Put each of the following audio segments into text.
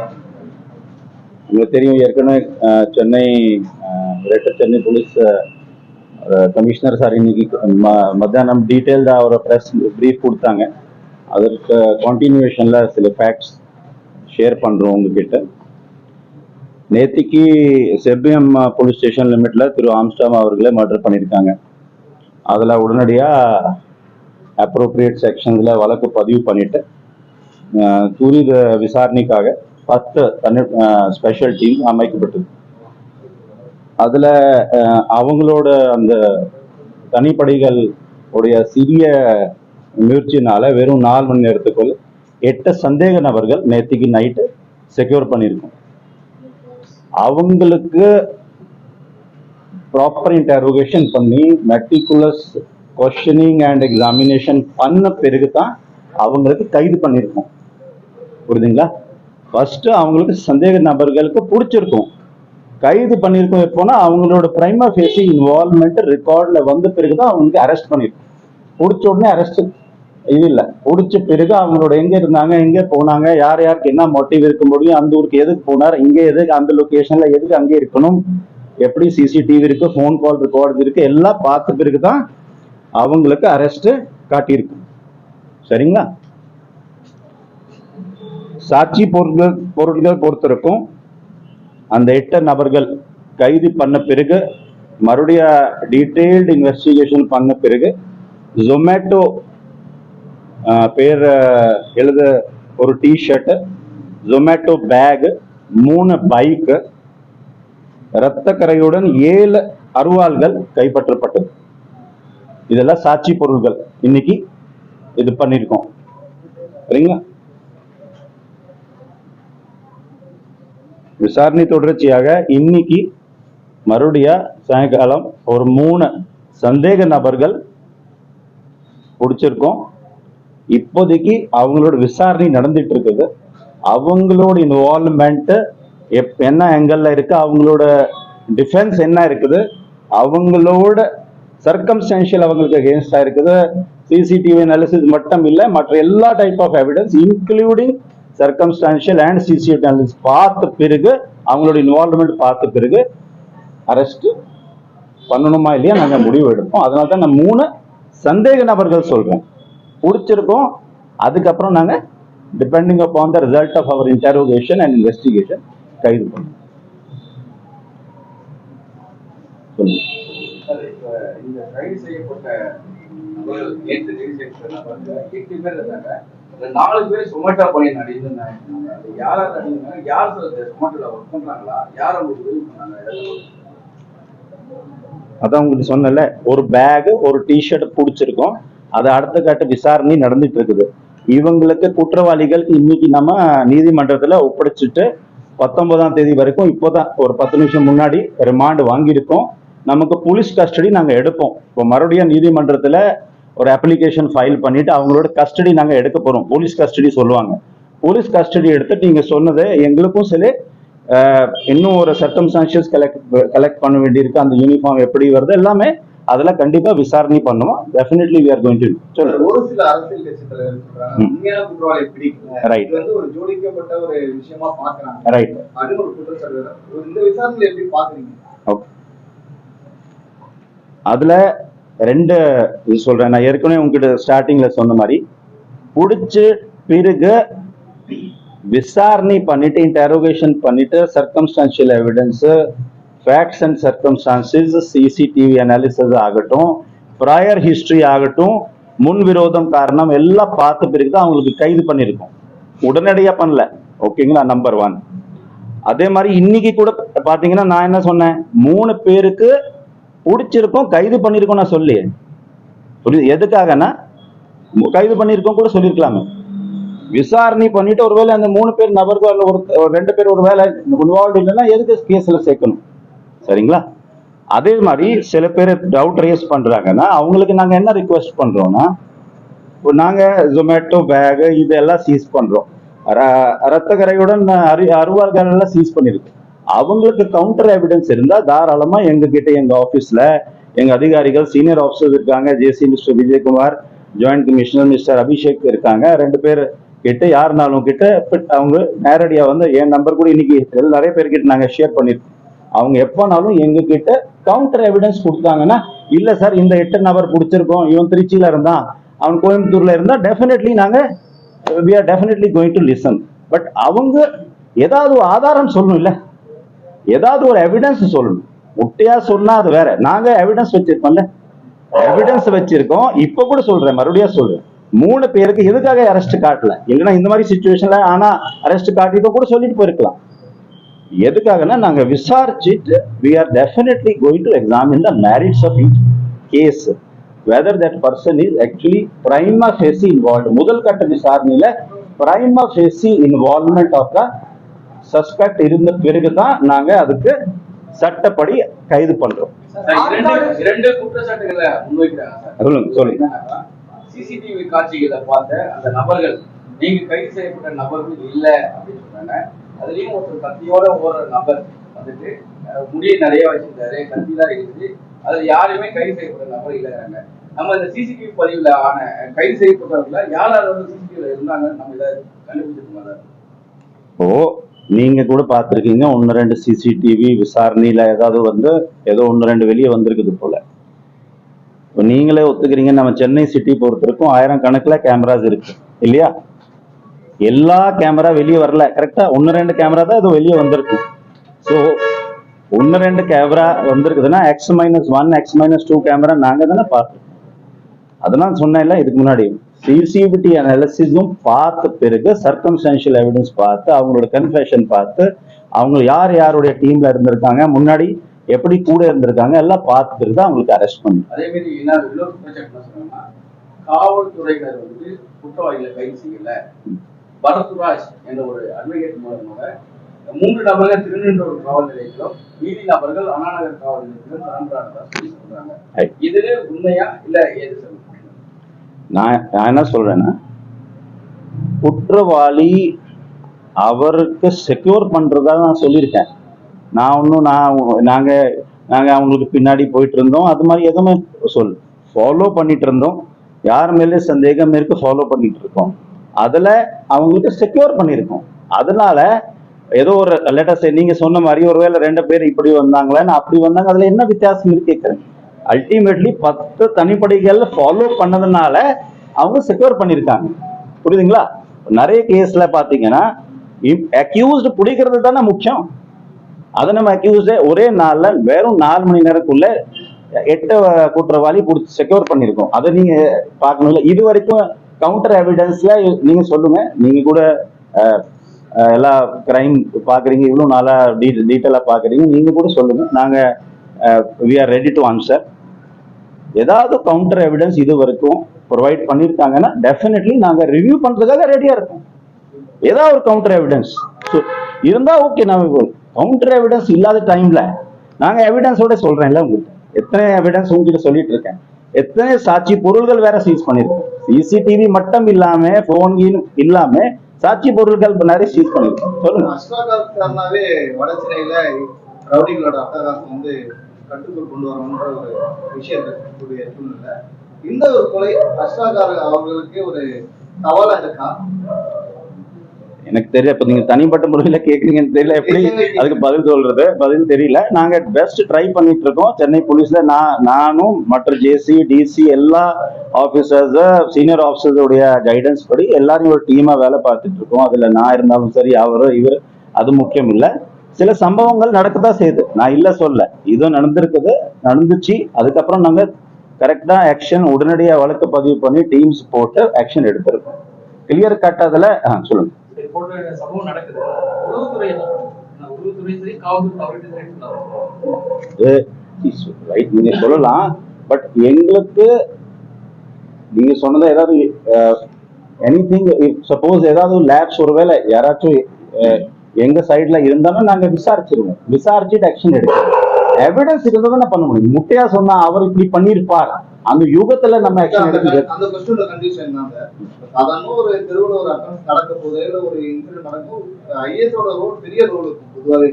உங்களுக்கு தெரியும் ஏற்கனவே Chennai greater Chennai police commissioner sir இன்னைக்கு ம- மத்தியானம் டீட்டெயில்டாக ஒரு ப்ரெஸ் ப்ரீஃப் கொடுத்தாங்க. அதற்கு கண்டினியூஷனில் சில ஃபேக்ட்ஸ் ஷேர் பண்ணுறோம் உங்ககிட்ட. நேத்திக்கு செர்பியம் போலீஸ் ஸ்டேஷன் லிமிட்ல திரு ஆம்ஸ்டாம் அவர்களே மர்டர் பண்ணியிருக்காங்க. அதில் உடனடியாக அப்ரோப்ரியேட் செக்ஷன்ஸில் வழக்கு பதிவு பண்ணிவிட்டு துரித விசாரணைக்காக பத்து தனி ஸ்பெஷல் டீம் அமைக்கப்பட்டது. அதில் அவங்களோட அந்த தனிப்படைகள் உடைய சிறிய முயற்சினால வெறும் நாலு மணி நேரத்துக்குள் எட்டு சந்தேக நபர்கள் நேற்றுக்கு நைட்டு செக்யூர் பண்ணியிருக்கோம். அவங்களுக்கு ப்ராப்பர் இன்டரோகேஷன் பண்ணி மெட்டிகுலஸ் கொஸ்டினிங் அண்ட் எக்ஸாமினேஷன் பண்ண பிறகு தான் அவங்களுக்கு கைது பண்ணியிருக்கோம். புரியுதுங்களா? ஃபஸ்ட்டு அவங்களுக்கு சந்தேக நபர்களுக்கு பிடிச்சிருக்கும். கைது பண்ணியிருக்கோம் எப்போனா அவங்களோட பிரைமா ஃபேஸி இன்வால்மெண்ட் ரெக்கார்டில் வந்த பிறகு தான் அவங்களுக்கு அரெஸ்ட் பண்ணியிருக்கோம் பிடிச்ச உடனே அரெஸ்ட் இது இல்லை. பிடிச்ச பிறகு அவங்களோட எங்கே இருந்தாங்க எங்கே போனாங்க யார் யாருக்கு என்ன மோட்டிவ் இருக்க முடியும் அந்த ஊருக்கு எதுக்கு போனார் இங்கே எதுக்கு அந்த லொக்கேஷனில் எதுக்கு அங்கே இருக்கணும் எப்படி சிசிடிவி இருக்கு ஃபோன் கால் ரெக்கார்டு இருக்குது எல்லாம் பார்த்த பிறகு தான் அவங்களுக்கு அரெஸ்ட்டு காட்டியிருக்கு சரிங்களா? சாட்சி பொருட்கள் பொருட்கள் பொறுத்திருக்கும். அந்த எட்டு நபர்கள் கைது பண்ண பிறகு மறுபடியும் டீட்டெயில்டு இன்வெஸ்டிகேஷன் பண்ண பிறகு ஜொமேட்டோ பேர் எழுத ஒரு டிஷர்ட்டு ஜொமேட்டோ பேகு மூணு பைக்கு இரத்தக்கரையுடன் ஏழு அருவாள்கள் கைப்பற்றப்பட்டது இதெல்லாம் சாட்சி பொருள்கள். இன்னைக்கு இது பண்ணியிருக்கோம் சரிங்களா? விசாரணை தொடர்ச்சியாக இன்னைக்கு மறுபடியா சாயங்காலம் ஒரு மூணு சந்தேக நபர்கள் பிடிச்சிருக்கோம். இப்போதைக்கு அவங்களோட விசாரணை நடந்துட்டு இருக்குது. அவங்களோட இன்வால்மெண்ட் எப் என்ன எங்கல்ல இருக்கு அவங்களோட டிஃபென்ஸ் என்ன இருக்குது அவங்களோட சர்க்கம்ஸ்டான்ஷியல் அவங்களுக்கு அகேன்ஸ்டாக இருக்குது. சிசிடிவி அனாலிசிஸ் மட்டும் இல்லை மற்ற எல்லா type of evidence including circumstantial and CCTV analysis பார்த்த பிறகு அவங்களோட இன்வால்மெண்ட் பார்த்த பிறகு அரெஸ்ட் பண்ணணுமா இல்லையா நாங்கள் முடிவு எடுப்போம். அதனால தான் நான் மூணு சந்தேக நபர்கள் சொல்கிறேன் பிடிச்சிருக்கோம். அதுக்கப்புறம் நாங்கள் depending upon the result of our interrogation and investigation கைது பண்ணுவோம். சொல்லுங்க. இந்த கைது செய்யப்பட்ட நேற்று கைது செய்யப்பட்ட எட்டு பேர் இருந்தாங்க. நாலு பேர் சொமேட்டோ பணி நடிச்சிருந்தாங்க அது யாரா நடிச்சிருந்தாங்க யார் சார் இந்த ஒர்க் பண்றாங்களா? யார் அவங்களுக்கு உதவி பண்ணாங்க அதான் உங்களுக்கு சொன்னல ஒரு பேக் ஒரு டிஷர்ட் பிடிச்சிருக்கோம். அது அடுத்த கட்ட விசாரணை நடந்துட்டு இருக்குது. இவங்களுக்கு குற்றவாளிகள் இன்னைக்கு நம்ம நீதிமன்றத்துல ஒப்படைச்சிட்டு பத்தொன்பதாம் தேதி வரைக்கும் இப்போதான் ஒரு பத்து நிமிஷம் முன்னாடி ரிமாண்ட் வாங்கியிருக்கோம். நமக்கு போலீஸ் கஸ்டடி நாங்கள் எடுப்போம். இப்போ மறுபடியும் நீதிமன்றத்தில் ஒரு அப்ளிகேஷன் ஃபைல் பண்ணிட்டு அவங்களோட கஸ்டடி நாங்க எடுக்க போறோம். போலீஸ் கஸ்டடி சொல்லுவாங்க. போலீஸ் கஸ்டடி எடுத்துட்டு நீங்க சொன்னது எங்களுக்கும் சில இன்னும் ஒரு சர்க்கம்ஸ்டான்ஷியஸ் கலெக்ட் கலெக்ட் பண்ண வேண்டியிருக்கு. அந்த யூனிஃபார்ம் எப்படி வருது எல்லாமே அதெல்லாம் கண்டிப்பா விசாரணை பண்ணுவோம். Definitely we are going to ஒரு சில அரசியல் கட்சி தலைவர் சொல்றாங்க. ம். உண்மையான குற்றவாளி பிடிக்கல Right. இது வந்து ஒரு ஜோடிக்கப்பட்ட ஒரு விஷயமா பாக்குறாங்க ரைட் அப்படின்னு ஒரு குற்றச்சாட்டு இந்த விசாரணையில எப்படி பாக்குறீங்க ஓகே அதுல ரெண்டு இது சொல்றேன். நான் ஏற்கனவே உங்ககிட்ட ஸ்டார்டிங்ல சொன்ன மாதிரி பிடிச்சு பிறகு விசாரணை பண்ணிட்டு இன்டரோகேஷன் பண்ணிட்டு circumstantial evidence facts and circumstances CCTV analysis ஆகட்டும் ப்ராயர் ஹிஸ்டரி ஆகட்டும் முன் விரோதம் காரணம் எல்லாம் பார்த்த பிறகு தான் அவங்களுக்கு கைது பண்ணியிருக்கோம். உடனடியா பண்ணல. ஓகேங்களா நம்பர் ஒன் அதே மாதிரி இன்னைக்கு கூட பாத்தீங்கன்னா நான் என்ன சொன்னேன்? மூணு பேருக்கு பிடிச்சிருக்கோம் கைது பண்ணியிருக்கோம் நான் சொல்லி. புரியுது? எதுக்காகனா கைது பண்ணியிருக்கோம் கூட சொல்லியிருக்கலாமே விசாரணை பண்ணிட்டு ஒருவேளை அந்த மூணு பேர் நபர்கள் ஒரு ஒரு ரெண்டு பேர் ஒரு வேலை இன்வால்வ் இல்லைன்னா எதுக்கு கேஸ்ல சேர்க்கணும்? சரிங்களா? அதே மாதிரி சில பேர் டவுட் ரேஸ் பண்றாங்கன்னா அவங்களுக்கு நாங்க என்ன ரிக்வெஸ்ட் பண்றோம்னா இப்போ நாங்க ஜொமேட்டோ பேகு இதெல்லாம் சீஸ் பண்றோம். ர- ரத்த கரையுடன் அரு அருவாள்கள் எல்லாம் சீஸ் பண்ணிருக்கு அவங்களுக்கு கவுண்டர் எவிடன்ஸ் இருந்தா தாராளமா எங்க கிட்ட எங்க ஆபீஸ்ல எங்க அதிகாரிகள் சீனியர் ஆஃபீஸர்ஸ் இருக்காங்க JC mister Vijayakumar joint commissioner mister Abhishek இருக்காங்க. ரெண்டு பேர் கிட்ட யாருனாலும் கிட்ட அவங்க நேரடியா வந்து என் நம்பர் கூட இன்னைக்கு நிறைய பேர்கிட்ட நாங்க ஷேர் பண்ணிருக்கோம். அவங்க எப்போனாலும் எங்ககிட்ட கவுண்டர் எவிடன்ஸ் கொடுத்தாங்கன்னா இல்ல சார் இந்த எட்டு நபர் பிடிச்சிருக்கோம். இவன் திருச்சியில இருந்தான். அவன் கோயம்புத்தூர்ல இருந்தா டெஃபினெட்லி நாங்க we are definitely going to listen but அவங்க ஏதாவது ஆதாரம் சொல்லணும் இல்லை ஏதாவது ஒரு எவிடன்ஸ் சொல்லணும். முட்டையா சொன்னா அது வேற. நாங்க எவிடன்ஸ் வச்சிருக்கோம்ல. எவிடன்ஸ் வச்சிருக்கோம். இப்ப கூட சொல்றேன். மறுபடியும் சொல்றேன். மூணு பேருக்கு எதுக்காக அரெஸ்ட் காட்டல? இல்லைன்னா இந்த மாதிரி சுச்சுவேஷன்ல ஆனா அரெஸ்ட் காட்டிட்டு கூட சொல்லிட்டு போயிருக்கலாம். எதுக்காகனா நாங்க விசாரிச்சுட்டு we are definitely going to examine the merits of each case whether that person is actually prima facie involve முதல் கட்ட விசாரணையில prima facie involvement of the suspect இருந்த பிறகுதான் நாங்க அதுக்கு சட்டப்படி கைது பண்றோம். சொல்லுங்க சொல்லுங்க. சிசிடிவி காட்சிகளை பார்த்த அந்த நபர்கள் நீங்க கைது செய்யப்பட்ட நபர்கள் இல்ல அப்படின்னு சொன்னாங்க. அதுலயும் ஒருத்தர் கத்தியோட ஓடுற நபர் வந்துட்டு முடிய நிறைய வச்சிருந்தாரு கத்தி தான் இருக்குது. அதுல யாருமே கைது செய்யப்பட்ட நபர் இல்லைங்கிறாங்க. நம்ம இந்த சிசிடிவி பதிவுல ஆன கைது செய்யப்பட்டவர்கள யார் யார் வந்து சிசிடிவில இருந்தாங்கன்னு நம்ம இதை கண்டுபிடிச்சிருக்கோம் சார்? இப்போ நீங்க கூட பார்த்துருக்கீங்க. ஒன்னு ரெண்டு சிசிடிவி விசாரணையில ஏதாவது வந்து ஏதோ ஒன்னு ரெண்டு வெளியே வந்திருக்குது போல. இப்போ நீங்களே ஒத்துக்கிறீங்க. நம்ம சென்னை சிட்டி பொறுத்திருக்கும் ஆயிரம் கணக்குல கேமராஸ் இருக்கு. இல்லையா? எல்லா கேமரா வெளியே வரல. கரெக்டா ஒன்னு ரெண்டு கேமரா தான் இது வெளியே வந்திருக்கு. ஸோ ஒன்னு ரெண்டு camera வந்திருக்குதுன்னா X minus one X minus two camera நாங்க தானே பார்த்தோம் அதெல்லாம் சொன்னேன்ல இதுக்கு முன்னாடி. சிசிபிடி அனாலிசிஸும் பார்த்த பிறகு சர்க்கம்ஸ்டான்ஷியல் எவிடன்ஸ் பார்த்து அவங்களோட கன்ஃபெஷன் பார்த்து அவங்க யார் யாருடைய டீம்ல இருந்திருக்காங்க முன்னாடி எப்படி கூட இருந்திருக்காங்க எல்லாம் பார்த்து பிறகு தான் அவங்களுக்கு அரெஸ்ட் பண்ணி. அதே மாதிரி காவல்துறையினர் வந்து குற்றவாளிகளை கைது செய்யல. பரத்ராஜ் என்ற ஒரு அட்வொகேட் மூலமாக மூன்று நபர்கள் திருநெல்வேலி காவல் நிலையத்திலும் மீதி நபர்கள் அண்ணாநகர் காவல் நிலையத்திலும் சொல்றாங்க. இதுல உண்மையா இல்ல ஏது நான் நான் என்ன சொல்றேன்னா குற்றவாளி அவருக்கு செக்யூர் பண்றதா நான் சொல்லியிருக்கேன். நான் ஒன்றும் நான் நாங்க நாங்க அவங்களுக்கு பின்னாடி போயிட்டு இருந்தோம் அது மாதிரி எதுவுமே சொல் ஃபாலோ பண்ணிட்டு இருந்தோம் யார் மேலே சந்தேகம் இருக்கு ஃபாலோ பண்ணிட்டு இருக்கோம் அதுல அவங்களுக்கு செக்யூர் பண்ணியிருக்கோம். அதனால ஏதோ ஒரு லெட்டர்ஸ் நீங்க சொன்ன மாதிரி ஒருவேளை ரெண்டு பேர் இப்படி வந்தாங்களேன்னு அப்படி வந்தாங்க அதுல என்ன வித்தியாசம் இருக்கு கேட்குறேன் அல்டிமேட்லி பத்து தனிப்படைகள் ஃபாலோ பண்ணதுனால அவங்க செக்யூர் பண்ணியிருக்காங்க. புரியுதுங்களா? நிறைய கேஸ்ல பாத்தீங்கன்னா அக்யூஸ்டு பிடிக்கிறது தானே முக்கியம். அதை நம்ம அக்யூஸ்டே ஒரே நாள்ல வெறும் நாலு மணி நேரத்துக்குள்ள எட்டு குற்றவாளி பிடிச்சி செக்யூர் பண்ணியிருக்கோம். அதை நீங்க பார்க்கணும்ல. இது வரைக்கும் கவுண்டர் எவிடன்ஸ்ல நீங்க சொல்லுங்க. நீங்க கூட எல்லா கிரைம் பாக்குறீங்க இவ்வளவு நாளா டீட்டெயிலா பாக்குறீங்க. நீங்க கூட சொல்லுங்க. நாங்க we are ready to answer ஏதாவது கவுண்டர் எவிடன்ஸ் இது வரைக்கும் ப்ரொவைட் பண்ணியிருக்காங்கன்னா டெஃபினெட்லி நாங்கள் ரிவ்யூ பண்றதுக்காக ரெடியாக இருக்கோம். ஏதாவது ஒரு கவுண்டர் எவிடன்ஸ் இருந்தா ஓகே நம்ம கவுண்டர் எவிடன்ஸ் இல்லாத டைம்ல நாங்க எவிடன்ஸோட சொல்றேன்ல உங்களுக்கு எத்தனை எவிடன்ஸ் உங்ககிட்ட சொல்லிட்டு இருக்கேன். எத்தனை சாட்சி பொருள்கள் வேற சீஸ் பண்ணியிருக்கோம் சிசிடிவி மட்டும் இல்லாம போன் இல்லாம சாட்சி பொருட்கள் நிறைய சீஸ் பண்ணியிருக்கோம் சொல்லுங்க. கட்டுக்குள் கொண்டு வரணுன்ற ஒரு இருக்கக்கூடிய சூழ்நிலை. இந்த ஒரு கொலை அஸ்வாகார அவர்களுக்கு ஒரு சவாலா இருக்கா? எனக்கு தெரியல. இப்ப நீங்க தனிப்பட்ட முறையில கேக்குறீங்கன்னு தெரியல. எப்படி அதுக்கு பதில் சொல்றது? பதில் தெரியல. நாங்க பெஸ்ட் ட்ரை பண்ணிட்டு இருக்கோம். சென்னை போலீஸ்ல நான் நானும் மற்ற ஜேசி டிசி எல்லா ஆபீசர்ஸ் சீனியர் ஆபீசர்ஸ் உடைய கைடன்ஸ் படி எல்லாரும் ஒரு டீமா வேலை பார்த்துட்டு இருக்கோம். அதுல நான் இருந்தாலும் சரி அவரு இவர் அது முக்கியம் இல்ல சில சம்பவங்கள் நடக்கதான் செய்யுது. நான் இல்ல சொல்ல. இது நடந்திருக்குது நடந்துச்சு. அதுக்கப்புறம் நாங்க கரெக்டா ஆக்ஷன் உடனடியா வழக்கு பதிவு பண்ணி டீம்ஸ் போட்டு ஆக்ஷன் எடுத்திருக்கோம். கிளியர் கட் அதுல ஆ, சொல்லுங்க. ரைட் நீங்க சொல்லலாம். பட் எங்களுக்கு நீங்க சொன்னது ஏதாவது எனி திங் சப்போஸ் ஏதாவது லேப்ஸ் ஒருவேளை யாராச்சும் எங்க சைடுல இருந்தாலும் நாங்க விசாரிச்சிருவோம். விசாரிச்சுட்டு ஆக்ஷன் எடுக்கிறோம் எவிடன்ஸ் இருந்தா தான் பண்ண முடியும். முட்டையா சொன்னா அவர் இப்படி பண்ணிருப்பார் அந்த யுகத்துல நம்ம ஆக்ஷன் எடுக்கிறது அந்த கொஸ்டினோட கண்டிஷன் சாதாரண ஒரு தெருவுல ஒரு அக்கௌண்ட் நடக்க போதே இல்ல ஒரு இன்சிடென்ட் நடக்கும். ஐஏஎஸ் ஓட ரோல் பெரிய ரோல் இருக்கும் பொதுவாகவே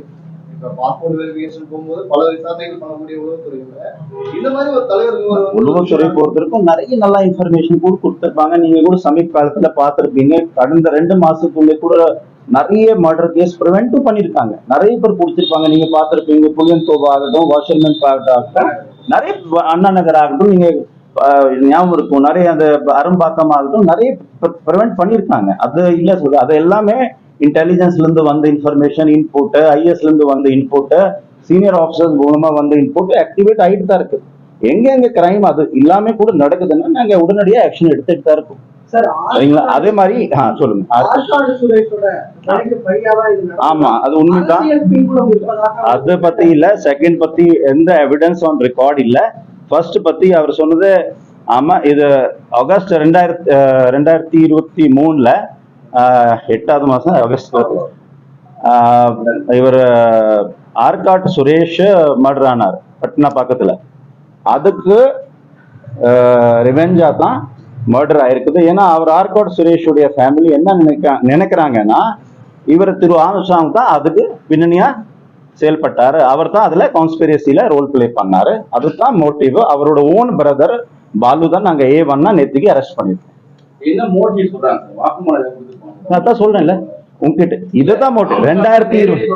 இப்ப பாஸ்போர்ட் வெரிஃபிகேஷன் போகும்போது பல விசாரணைகள் பண்ணக்கூடிய உளவுத்துறையில. இந்த மாதிரி ஒரு தலைவர் உளவுத்துறை பொறுத்தவரைக்கும் நிறைய நல்ல இன்ஃபர்மேஷன் கூட கொடுத்துருப்பாங்க. நீங்க கூட சமீப காலத்துல பார்த்திருப்பீங்க. கடந்த ரெண்டு மாசத்துக்குள்ள கூட நிறைய மர்டர் கேஸ் ப்ரிவெண்ட்டும் பண்ணிருக்காங்க நிறைய பேர் பிடிச்சிருப்பாங்க நீங்க பார்த்துருப்பீங்க. புளியன் தோபா ஆகட்டும் வாஷர்மேன் பார்ட் ஆகட்டும். நிறைய அண்ணா நகர் ஆகட்டும் நீங்க ஞாபகம் இருக்கும். நிறைய அந்த அரும்பாக்கம் ஆகட்டும் நிறைய ப்ரிவெண்ட் பண்ணியிருக்காங்க. அது இல்ல சொல்லு அது எல்லாமே இன்டெலிஜென்ஸ்ல இருந்து வந்த இன்ஃபர்மேஷன் இன்புட் ஐஎஸ்ல இருந்து வந்த இன்புட் சீனியர் ஆஃபீஸர்ஸ் மூலமா வந்த இன்புட் ஆக்டிவேட் ஆயிட்டு தான் இருக்கு. எங்க எங்க கிரைம் அது எல்லாமே கூட நடக்குதுன்னா நாங்க உடனடியா ஆக்ஷன் எடுத்துட்டு தான் இருக்கோம். சரிங்களா? அதே மாதிரி சொல்லுங்க. ஆமா அது உண்மைதான். அது பத்தி இல்ல செகண்ட் பத்தி எந்த எவிடன்ஸ் ஆன் ரெக்கார்ட் இல்ல. ஃபர்ஸ்ட் பத்தி அவர் சொன்னது ஆமா இது ஆகஸ்ட் ரெண்டாயிரத்தி ரெண்டாயிரத்தி இருபத்தி மூணுல எட்டாவது மாசம் ஆகஸ்ட் இவர் ஆர்காட் சுரேஷ் மர்டர் ஆனார் பட்னா பக்கத்துல. அதுக்கு ரிவெஞ்சா தான் மர்டர் ஆயிருக்குது. ஏன்னா அவர் ஆர்காட் சுரேஷுடைய ஃபேமிலி என்ன நினைக்க நினைக்கிறாங்கன்னா இவர் திரு ஆம்ஸ்டாங் தான் அதுக்கு பின்னணியா செயல்பட்டாரு. அவர் தான் அதுல கான்ஸ்பிரசியில ரோல் ப்ளே பண்ணாரு. அதுதான் மோட்டிவ் அவரோட ஓன் பிரதர் பாலு தான் நாங்க ஏ ஒன்னா நேத்துக்கு அரெஸ்ட் பண்ணிருக்கோம். என்ன மோட்டிவ் சொல்றாங்க? சார் வாக்குமூலம் கொடுத்துருப்பாங்க நான் தான் சொல்றேன்ல. உங்ககிட்ட இதுதான் மோட்டிவ் ரெண்டாயிரத்தி இருபது.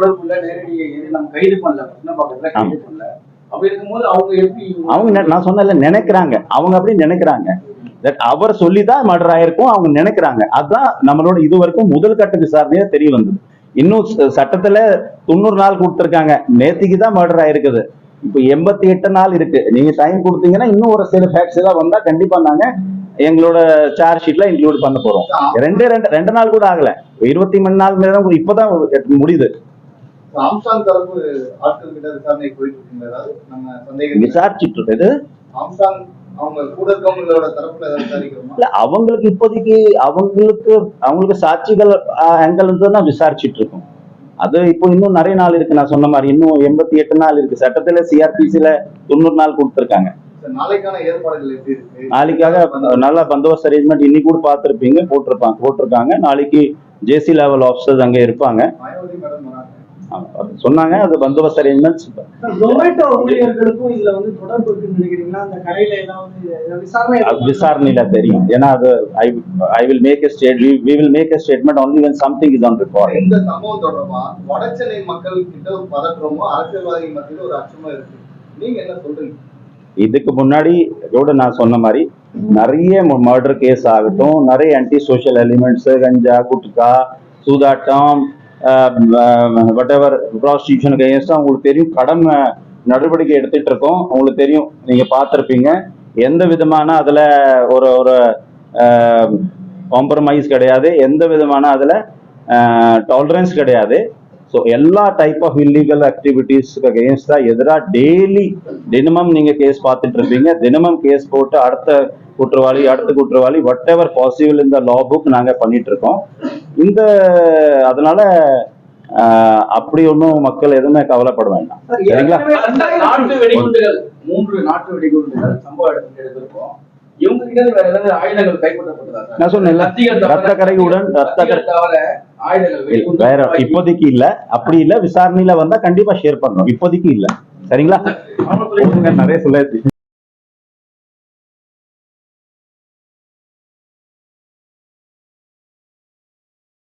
அவங்க நான் சொன்னல நினைக்கிறாங்க. அவங்க அப்படி நினைக்கிறாங்க. தட் அவர் சொல்லி தான் மர்டர் ஆயிருக்கும் அவங்க நினைக்கிறாங்க. அதான் நம்மளோட இது வரைக்கும் முதல் கட்ட விசாரணையா தெரிய வந்தது. இன்னும் சட்டத்துல தொண்ணூறு நாள் கொடுத்துருக்காங்க. நேத்திக்கு தான் மர்டர் ஆயிருக்குது. இப்போ எண்பத்தி எட்டு நாள் இருக்கு. நீங்க டைம் கொடுத்தீங்கன்னா இன்னும் ஒரு சில ஃபேக்ட்ஸ் எல்லாம் வந்தா கண்டிப்பா நாங்க எங்களோட சார்ஜ் ஷீட்ல இன்க்ளூட் பண்ண போறோம். ரெண்டு ரெண்டு ரெண்டு நாள் கூட ஆகல. இருபத்தி மணி நாள் மேல தான் இப்பதான் முடியுது. விசாரிச்சுட்டு இருக்குது அவங்களுக்கு இப்போதைக்கு அவங்களுக்கு அவங்களுக்கு சாட்சிகள் ஆங்கிள் தான் விசாரிச்சுட்டு இருக்கோம் அது இப்போ இன்னும் நிறைய நாள் இருக்கு. நான் சொன்ன மாதிரி இன்னும் எண்பத்தி எட்டு நாள் இருக்கு. சட்டத்துல சிஆர்பிசில தொண்ணூறு நாள் கொடுத்துருக்காங்க. நாளைக்காக நல்ல பந்தோபஸ்த் அரேஞ்ச்மெண்ட் இன்னைக்கு கூட பார்த்துருப்பீங்க. போட்டிருப்பாங்க போட்டிருக்காங்க. நாளைக்கு ஜேசி லெவல் ஆஃபீஸர்ஸ் அங்க இருப்பாங்க. சொன்னாங்க. அது பந்தோபஸ்த் அரேஞ்ச்மெண்ட்ஸ் ஜொமேட்டோ ஊழியர்களுக்கும் இதுல வந்து தொடர்பு இருக்குன்னு நினைக்கிறீங்களா? அந்த கடையில ஏதாவது விசாரணை விசாரணையில தெரியும். ஏன்னா அது I I will make a state we will make a statement only when something is on record இந்த சம்பவம் தொடர்பா? வடசென்னை மக்கள் கிட்ட ஒரு பதற்றமோ அரசியல்வாதிகள் மத்தியில ஒரு அச்சமோ இருக்கு. நீங்க என்ன சொல்றீங்க? இதுக்கு முன்னாடி கூட நான் சொன்ன மாதிரி நிறைய மர்டர் கேஸ் ஆகட்டும் நிறைய anti social elements ganja gutka சூதாட்டம் வட் எவர் ப்ராஸ்டியூஷனுக்கு அகேன்ஸ்டாக உங்களுக்கு தெரியும். கடன் நடவடிக்கை எடுத்துட்டு இருக்கோம். உங்களுக்கு தெரியும். நீங்க பார்த்துருப்பீங்க. எந்த விதமான அதுல ஒரு ஒரு காம்ப்ரமைஸ் கிடையாது. எந்த விதமான அதுல டாலரன்ஸ் கிடையாது. ஸோ எல்லா டைப் ஆஃப் இல்லீகல் ஆக்டிவிட்டீஸ்க்கு அகேன்ஸ்டா எதிராக டெய்லி தினமும் நீங்க கேஸ் பார்த்துட்டு இருப்பீங்க. தினமும் கேஸ் போட்டு அடுத்த குற்றவாளி அடுத்த குற்றவாளி வட் எவர் பாசிபிள் இந்த லா புக் நாங்க பண்ணிட்டு இருக்கோம். இந்த அதனால அப்படி ஒன்றும் மக்கள் எதுவுமே கவலைப்பட வேண்டாம். சார், சரிங்களா? நாட்டு வெடிகுண்டுகள் மூன்று நாட்டு வெடிகுண்டுகள் சம்பவ இடத்துக்கு எடுத்திருக்கோம். இவங்க கிட்ட இருந்து வேற ஏதாவது ஆயுதங்கள் கைப்பற்றப்பட்டதா? சார்? நான் தவிர- ரத்த கரையுடன் ரத்த ஆயுதங்கள் வேற இப்போதைக்கு இல்ல அப்படி இல்ல விசாரணையில வந்தா கண்டிப்பா ஷேர் பண்றோம். இப்போதைக்கு இல்ல. சரிங்களா? நிறைய சொல்ல